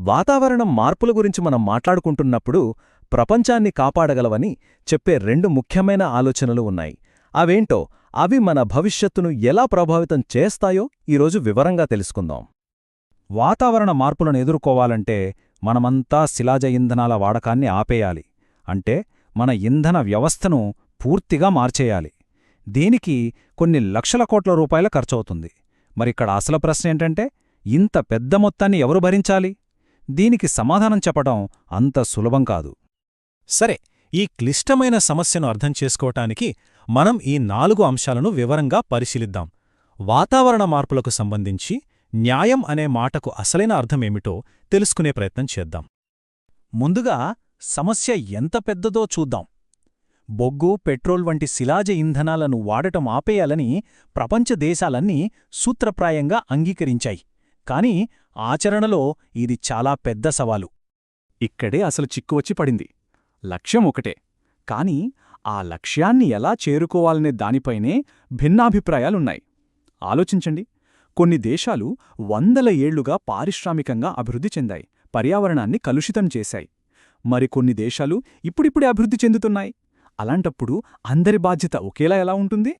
వాతావరణం మార్పుల గురించి మనం మాట్లాడుకుంటున్నప్పుడు ప్రపంచాన్ని కాపాడగలవని చెప్పే రెండు ముఖ్యమైన ఆలోచనలు ఉన్నాయి. అవేంటో అవి మన భవిష్యత్తును ఎలా ప్రభావితం చేస్తాయో ఈరోజు వివరంగా తెలుసుకుందాం. వాతావరణ మార్పులను ఎదుర్కోవాలంటే మనమంతా శిలాజ ఇంధనాల వాడకాన్ని ఆపేయాలి. అంటే మన ఇంధన వ్యవస్థను పూర్తిగా మార్చేయాలి. దీనికి కొన్ని లక్షల కోట్ల రూపాయల ఖర్చవుతుంది. మరిక్కడ అసలు ప్రశ్న ఏంటంటే ఇంత పెద్ద మొత్తాన్ని ఎవరు భరించాలి? దీనికి సమాధానం చెప్పడం అంత సులభం కాదు. సరే ఈ క్లిష్టమైన సమస్యను అర్థం చేసుకోవటానికి మనం ఈ నాలుగు అంశాలను వివరంగా పరిశీలిద్దాం. వాతావరణ మార్పులకు సంబంధించి న్యాయం అనే మాటకు అసలైన అర్థమేమిటో తెలుసుకునే ప్రయత్నం చేద్దాం. ముందుగా సమస్య ఎంత పెద్దదో చూద్దాం. బొగ్గు పెట్రోల్ వంటి శిలాజ ఇంధనాలను వాడటం ఆపేయాలని ప్రపంచ దేశాలన్నీ సూత్రప్రాయంగా అంగీకరించాయి. కాని ఆచరణలో ఇది చాలా పెద్ద సవాలు. ఇక్కడే అసలు చిక్కువచ్చి పడింది. లక్ష్యం ఒకటే. కాని ఆ లక్ష్యాన్ని ఎలా చేరుకోవాలనే దానిపైనే భిన్నాభిప్రాయాలున్నాయి. ఆలోచించండి. కొన్ని దేశాలు వందల ఏళ్ళుగా పారిశ్రామికంగా అభివృద్ధి చెందాయి పర్యావరణాన్ని కలుషితం చేశాయి. మరికొన్ని దేశాలు ఇప్పుడిప్పుడే అభివృద్ధి చెందుతున్నాయి. అలాంటప్పుడు అందరి బాధ్యత ఒకేలా ఎలా ఉంటుంది?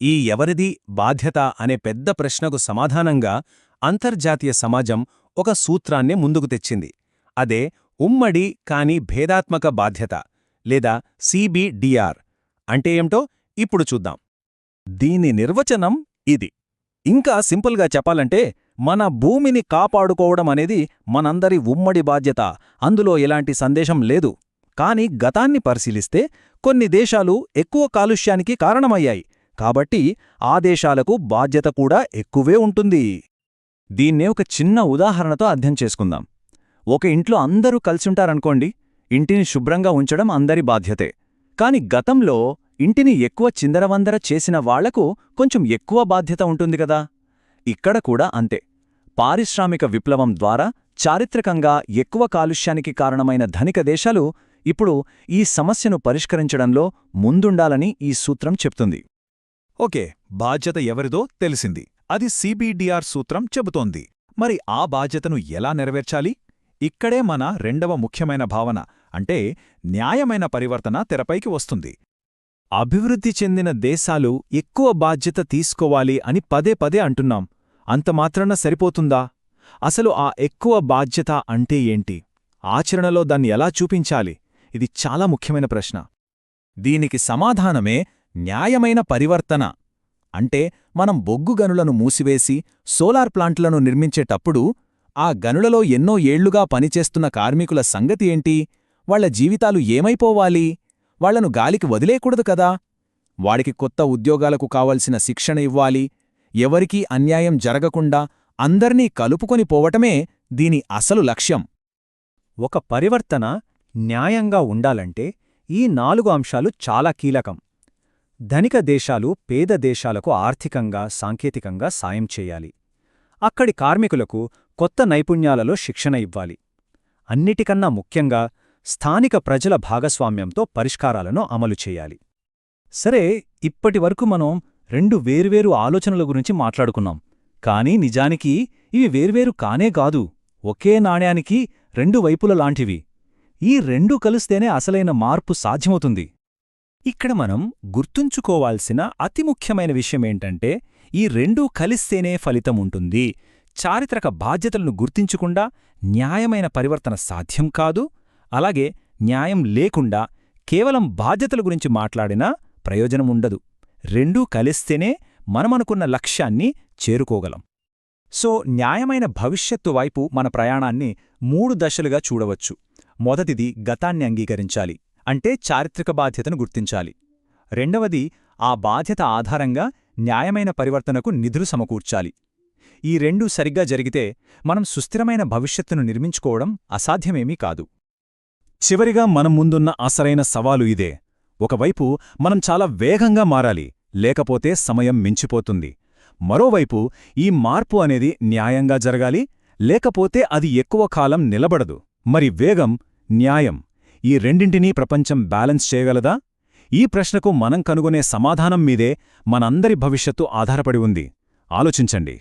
ఈ ఎవరిది బాధ్యత అనే పెద్ద ప్రశ్నకు సమాధానంగా అంతర్జాతీయ సమాజం ఒక సూత్రాన్నే ముందుకు తెచ్చింది. అదే ఉమ్మడి కాని భేదాత్మక బాధ్యత లేదా సిబిడిఆర్ అంటే ఏమిటో ఇప్పుడు చూద్దాం. దీని నిర్వచనం ఇది. ఇంకా సింపుల్గా చెప్పాలంటే మన భూమిని కాపాడుకోవడం అనేది మనందరి ఉమ్మడి బాధ్యత. అందులో ఎలాంటి సందేశం లేదు. కాని గతాన్ని పరిశీలిస్తే కొన్ని దేశాలు ఎక్కువ కాలుష్యానికి కారణమయ్యాయి. కాబట్టి ఆ దేశాలకు బాధ్యత కూడా ఎక్కువే ఉంటుంది. దీన్నే ఒక చిన్న ఉదాహరణతో అర్థం చేసుకుందాం. ఒక ఇంట్లో అందరూ కలిసుంటారనుకోండి ఇంటిని శుభ్రంగా ఉంచడం అందరి బాధ్యతే. కాని గతంలో ఇంటిని ఎక్కువ చిందరవందర చేసిన వాళ్ళకు కొంచెం ఎక్కువ బాధ్యత ఉంటుంది కదా? ఇక్కడ కూడా అంతే. పారిశ్రామిక విప్లవం ద్వారా చారిత్రకంగా ఎక్కువ కాలుష్యానికి కారణమైన ధనిక దేశాలు ఇప్పుడు ఈ సమస్యను పరిష్కరించడంలో ముందుండాలని ఈ సూత్రం చెప్తుంది. ఓకే బాధ్యత ఎవరిదో తెలిసింది. అది సిబిడిఆర్ సూత్రం చెబుతోంది. మరి ఆ బాధ్యతను ఎలా నెరవేర్చాలి? ఇక్కడే మన రెండవ ముఖ్యమైన భావన అంటే న్యాయమైన పరివర్తన తెరపైకి వస్తుంది. అభివృద్ధి చెందిన దేశాలు ఎక్కువ బాధ్యత తీసుకోవాలి అని పదే పదే అంటున్నాం. అంతమాత్రాన సరిపోతుందా? అసలు ఆ ఎక్కువ బాధ్యత అంటే ఏంటి? ఆచరణలో దాన్ని ఎలా చూపించాలి? ఇది చాలా ముఖ్యమైన ప్రశ్న. దీనికి సమాధానమే న్యాయమైన పరివర్తన. అంటే మనం బొగ్గు గనులను మూసివేసి సోలార్ ప్లాంట్లను నిర్మించేటప్పుడు ఆ గనులలో ఎన్నో ఏళ్ళుగా పనిచేస్తున్న కార్మికుల సంగతి ఏంటి? వాళ్ళ జీవితాలు ఏమైపోవాలి? వాళ్ళను గాలికి వదిలేయకూడదు కదా? వాడికి కొత్త ఉద్యోగాలకు కావలసిన శిక్షణ ఇవ్వాలి. ఎవరికీ అన్యాయం జరగకుండా అందర్నీ కలుపుకొని పోవటమే దీని అసలు లక్ష్యం. ఒక పరివర్తన న్యాయంగా ఉండాలంటే ఈ నాలుగు అంశాలు చాలా కీలకం. ధనిక దేశాలు పేద దేశాలకు ఆర్థికంగా సాంకేతికంగా సాయం చేయాలి. అక్కడి కార్మికులకు కొత్త నైపుణ్యాలలో శిక్షణ ఇవ్వాలి. అన్నిటికన్నా ముఖ్యంగా స్థానిక ప్రజల భాగస్వామ్యంతో పరిష్కారాలను అమలు చేయాలి. సరే ఇప్పటివరకు మనం రెండు వేర్వేరు ఆలోచనల గురించి మాట్లాడుకున్నాం. కానీ నిజానికి ఇవి వేర్వేరు కానే కాదు. ఒకే నాణ్యానికి రెండు వైపుల లాంటివి. ఈ రెండూ కలిస్తేనే అసలైన మార్పు సాధ్యమవుతుంది. ఇక్కడ మనం గుర్తుంచుకోవాల్సిన అతి ముఖ్యమైన విషయమేంటంటే ఈ రెండూ కలిస్తేనే ఫలితం ఉంటుంది. చారిత్రక బాధ్యతలను గుర్తించకుండా న్యాయమైన పరివర్తన సాధ్యం కాదు. అలాగే న్యాయం లేకుండా కేవలం బాధ్యతల గురించి మాట్లాడినా ప్రయోజనం ఉండదు. రెండూ కలిస్తేనే మనమనుకున్న లక్ష్యాన్ని చేరుకోగలం. సో న్యాయమైన భవిష్యత్తు వైపు మన ప్రయాణాన్ని మూడు దశలుగా చూడవచ్చు. మొదటిది గతాన్ని అంగీకరించాలి. అంటే చారిత్రక బాధ్యతను గుర్తించాలి. రెండవది ఆ బాధ్యత ఆధారంగా న్యాయమైన పరివర్తనకు నిధులు సమకూర్చాలి. ఈ రెండూ సరిగ్గా జరిగితే మనం సుస్థిరమైన భవిష్యత్తును నిర్మించుకోవడం అసాధ్యమేమీ కాదు. చివరిగా మనం ముందున్న అసలైన సవాలు ఇదే. ఒకవైపు మనం చాలా వేగంగా మారాలి లేకపోతే సమయం మించిపోతుంది. మరోవైపు ఈ మార్పు అనేది న్యాయంగా జరగాలి లేకపోతే అది ఎక్కువ కాలం నిలబడదు. మరి వేగం న్యాయం ఈ రెండింటినీ ప్రపంచం బ్యాలెన్స్ చేయగలదా? ఈ ప్రశ్నకు మనం కనుగొనే సమాధానం మీదే మనందరి భవిష్యత్తు ఆధారపడి ఉంది. ఆలోచించండి.